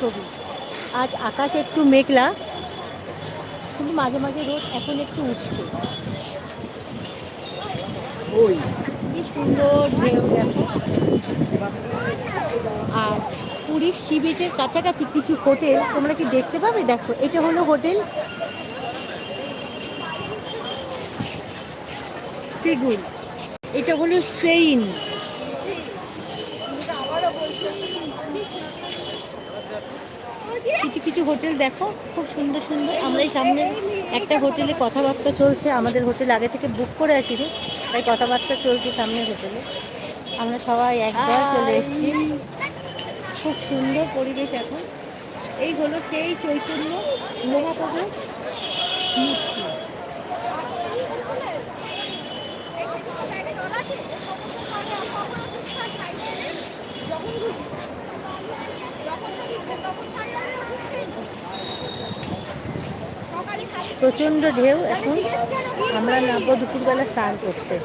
ছবি। আজ আকাশ একটু মেঘলা কিন্তু মাঝে মাঝে রোদ এখন একটু উঠছে। ওই। কি সুন্দর ঢেউ দেখো। আর পুরীর সি বিচের কাছাকাছি কিছু হোটেল তোমরা কি দেখতে পাবে? দেখো এটা হলো হোটেল। সিগুল এটা হলো সেইন। কিছু কিছু হোটেল দেখো, খুব সুন্দর সুন্দর। আমরা এই সামনে একটা হোটেলে কথাবার্তা চলছে, আমাদের হোটেল আগে থেকে বুক করে আসিনি, তাই কথাবার্তা চলছে সামনে হোটেলে। আমরা সবাই একবার চলে এসেছি। খুব সুন্দর পরিবেশ এখন। এই হলো সেই চৈতন্য মহাপ্রভু প্রচণ্ড ঢেউ এখন। আমরা নামবো দুপুরবেলা স্নান করতে।